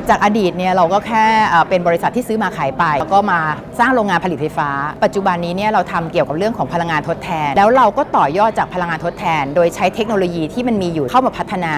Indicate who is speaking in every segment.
Speaker 1: จากอดีตเนี่ยเราก็แค่เป็นบริษัทที่ซื้อมาขายไป แล้วก็มาสร้างโรงงานผลิตไฟฟ้า ปัจจุบันนี้เนี่ยเราทำเกี่ยวกับเรื่องของพลังงานทดแทน แล้วเราก็ต่อยอดจากพลังงานทดแทน โดยใช้เทคโนโลยีที่มันมีอยู่เข้ามาพัฒนา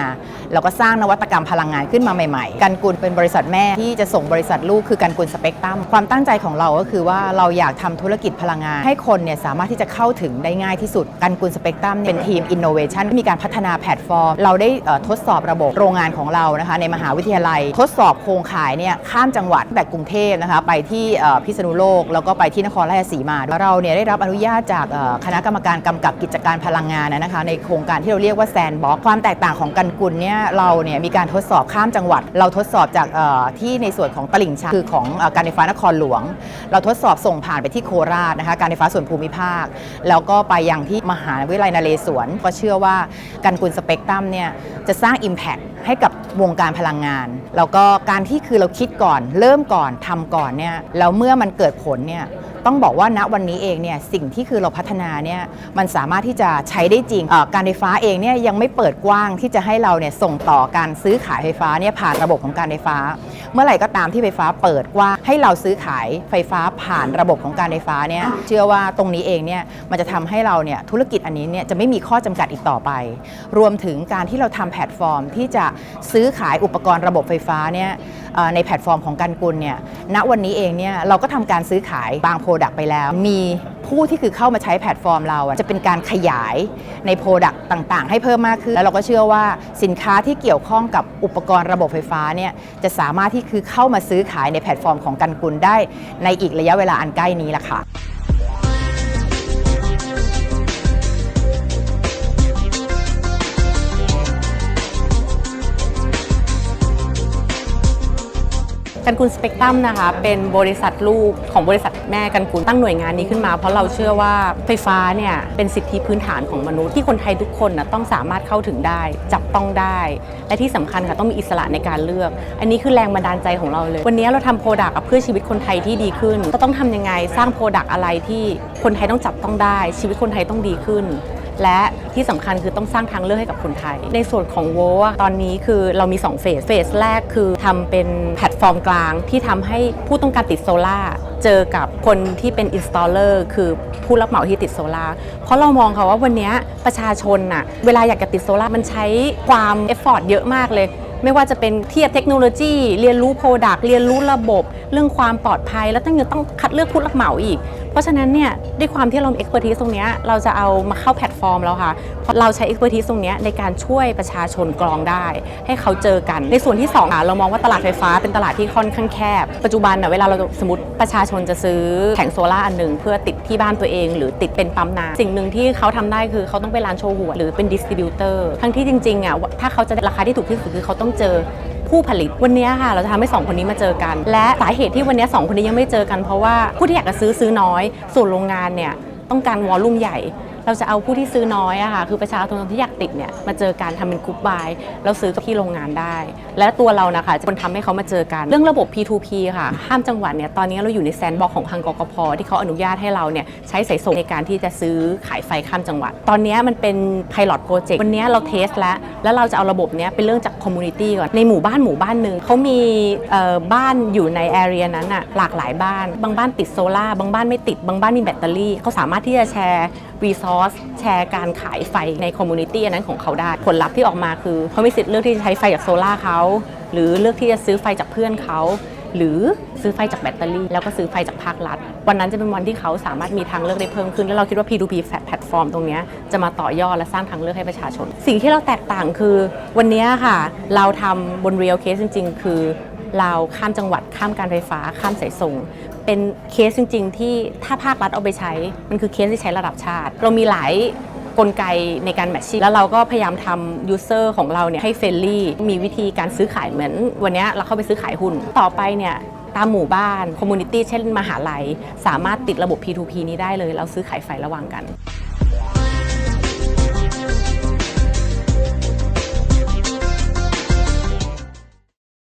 Speaker 1: แล้วก็สร้างนวัตกรรมพลังงานขึ้นมาใหม่ๆกันกุลเป็นบริษัทแม่ที่จะส่งบริษัทลูกคือกันกุลสเปกตรัมความตั้งใจของเราก็คือว่าเราอยากทำธุรกิจพลังงาน ให้คนเนี่ยสามารถที่จะเข้าถึงได้ง่ายที่สุดกันกุลสเปกตรัมเป็นทีมอินโนเวชันมีการพัฒนาแพลตฟอร์ม เราได้ทดสอบระบบโรงงานของเรานะคะในมหาวิทยาลัยทดสอบโครงข่ายเนี่ยข้ามจังหวัดแบบกรุงเทพนะคะไปที่พิษณุโลก แล้วก็ไปที่นครราชสีมาเราเนี่ยได้รับอนุญาตจากคณะกรรมการกำกับกิจการพลังงานนะคะในโครงการที่เราเรียกว่าแซนบ็อกความแตกต่างของกันกุลเนี่ยเราเนี่ยมีการทดสอบข้ามจังหวัด เราทดสอบจากที่ในส่วนของตลิ่งชันคือของการไฟฟ้านครหลวง เราทดสอบส่งผ่านไปที่โคราชนะคะการไฟฟ้าส่วนภูมิภาค แล้วก็ไปยังที่มหาวิทยาลัยนเรศวรก็เชื่อว่ากันกุลสเปกตรัมเนี่ยจะสร้าง Impact ให้กับวงการพลังงาน แล้วก็การที่คือเราคิดก่อน เริ่มก่อนทำก่อนเนี่ยแล้วเมื่อมันเกิดผลเนี่ยต้องบอกว่าณวันนี้เองเนี่ยสิ่งที่คือเราพัฒนาเนี่ยมันสามารถที่จะใช้ได้จริง การไฟฟ้าเองเนี่ยยังไม่เปิดกว้างที่จะให้เราเนี่ยส่งต่อการซื้อขายไฟฟ้าเนี่ยผ่านระบบของการไฟฟ้าเมื่อไหร่ก็ตามที่ไฟฟ้าเปิดกว้างให้เราซื้อขายไฟฟ้าผ่านระบบของการไฟฟ้าเนี่ยเชื่อว่าตรงนี้เองเนี่ยมันจะทำให้เราเนี่ยธุรกิจอันนี้เนี่ยจะไม่มีข้อจำกัดอีกต่อไป รวมถึงการที่เราทำแพลตฟอร์ม ที่จะซื้อขายอุปกรณ์ระบบไฟฟ้าเนี่ยในแพลตฟอร์มของกันกุลเนี่ยณวันนี้เองเนี่ยเราก็ทำการซื้อขายบางโปรดักต์ไปแล้วมี ผู้ที่คือเข้ามาใช้แพลตฟอร์มเราจะเป็นการขยายในโปรดักต์ต่างๆ ให้เพิ่มมากขึ้น แล้วเราก็เชื่อว่าสินค้าที่เกี่ยวข้องกับอุปกรณ์ระบบไฟฟ้าเนี่ยจะสามารถที่คือเข้ามาซื้อขายในแพลตฟอร์มของกันกุลได้ในอีกระยะเวลาอันใกล้นี้ล่ะค่ะ
Speaker 2: กันกุลสเปกตรัมนะคะ เป็นบริษัทลูกของบริษัทแม่กันกุลตั้งหน่วยงานนี้ขึ้นมา เพราะเราเชื่อว่าไฟฟ้าเนี่ยเป็นสิทธิพื้นฐานของมนุษย์ที่คนไทยทุกคนนะต้องสามารถเข้าถึงได้ จับต้องได้ และที่สำคัญค่ะต้องมีอิสระในการเลือก อันนี้คือแรงบันดาลใจของเราเลย วันนี้เราทำโปรดักต์เพื่อชีวิตคนไทยที่ดีขึ้นก็ต้องทำยังไงสร้างโปรดักต์อะไรที่คนไทยต้องจับต้องได้ ชีวิตคนไทยต้องดีขึ้น และที่สำคัญคือต้องสร้างทางเลือกให้กับคนไทย ในส่วนของโวอะตอนนี้คือเรามี 2 เฟส เฟสแรกคือทำเป็นแพลตฟอร์มกลางที่ทำให้ผู้ต้องการติดโซล่าเจอกับคนที่เป็นอินสตอลเลอร์คือผู้รับเหมาที่ติดโซล่าเพราะเรามองค่ะว่าวันนี้ประชาชนน่ะเวลาอยากจะติดโซล่ามันใช้ความเอฟฟอร์ตเยอะมากเลยไม่ว่าจะเป็นเทียบเทคโนโลยี เรียนรู้โปรดักต์เรียนรู้ระบบ เรื่องความปลอดภัย แล้วต้องยังต้องคัดเลือกผู้รับเหมาอีก เพราะฉะนั้นเนี่ยด้วยความที่เรามี expertise ตรงนี้เราจะเอามาเข้าแพลตฟอร์มแล้วค่ะเพราะเราใช้ expertise ตรงนี้ในการช่วยประชาชนกรองได้ ให้เขาเจอกัน ในส่วนที่2อะเรามองว่าตลาดไฟฟ้าเป็นตลาดที่ค่อนข้างแคบ ปัจจุบันน่ะเวลาเราสมมติประชาชนจะซื้อแผงโซล่าอันหนึ่งเพื่อติดที่บ้านตัวเอง หรือติดเป็นปั๊มน้ำสิ่งหนึ่งที่เขาทำได้คือเขาต้องไปร้านโชว์หวยหรือเป็นดิสติบิวเตอร์ทั้งที่จริงๆอะถ้าเขาจะราคาที่ถูกที่สุดคือเขาต้องเจอ ผู้ผลิต วันนี้ค่ะ เราจะทำให้ 2 คนนี้มาเจอกัน และสาเหตุที่วันนี้ 2 คนนี้ยังไม่เจอกันเพราะว่าผู้ที่อยากจะซื้อซื้อน้อย ส่วนโรงงานเนี่ยต้องการวอลลุ่มใหญ่ เราจะเอาผู้ที่ซื้อน้อยอะค่ะคือประชาชนที่อยากติดเนี่ยมาเจอกันทำเป็นกรุ๊ปบายแล้วซื้อกับที่โรงงานได้ และตัวเรานะคะจะเป็นทำให้เขามาเจอกัน เรื่องระบบ P2P ค่ะ ห้ามจังหวัดเนี่ยตอนนี้เราอยู่ในแซนด์บ็อกของทางกกพที่เขาอนุญาตให้เราเนี่ยใช้สายส่งในการที่จะซื้อขายไฟข้ามจังหวัด ตอนนี้มันเป็น pilot project วันนี้เราเทสแล้ว แล้วเราจะเอาระบบเนี้ยเป็นเรื่องจากคอมมูนิตี้ก่อนในหมู่บ้านหมู่บ้านหนึ่งเขามีบ้านอยู่ในแอเรียนั้นอะหลากหลายบ้าน บางบ้านติดโซลาร์บางบ้านไม่ติดบางบ้านมีแบตเตอรี่เขาสามารถที่จะแชร์ รีซอสแชร์การขายไฟในคอมมูนิตี้อันนั้นของเขาได้ ผลลัพธ์ที่ออกมาคือเขาไมีสิทธิ์เลือกที่จะใช้ไฟจากโซลาเขา หรือเลือกที่จะซื้อไฟจากเพื่อนเขาหรือซื้อไฟจากแบตเตอรี่ แล้วก็ซื้อไฟจากภาครัฐ วันนั้นจะเป็นวันที่เขาสามารถมีทางเลือกได้เพิ่มขึ้น แล้วเราคิดว่า P2P แพลตฟอร์มตรงนี้จะมาต่อยอดและสร้างทางเลือกให้ประชาชน สิ่งที่เราแตกต่างคือ วันนี้ค่ะ เราทำบน real case จริง ๆ คือ เราข้ามจังหวัดข้ามการไฟฟ้าข้ามสายส่ง เป็นเคสจริง ๆ ที่ถ้าภาครัฐเอาไปใช้ มันคือเคสที่ใช้ระดับชาติ เรามีหลายกลไกในการแมทชิ่งแล้วเราก็พยายามทำยูเซอร์ของเราเนี่ยให้เฟรนลี่มีวิธีการซื้อขายเหมือน วันนี้เราเข้าไปซื้อขายหุ้นต่อไปเนี่ยตามหมู่บ้านคอมมูนิตี้เช่นมหาลัย สามารถติดระบบ P2P นี้ได้เลย เราซื้อขายไฟระหว่างกัน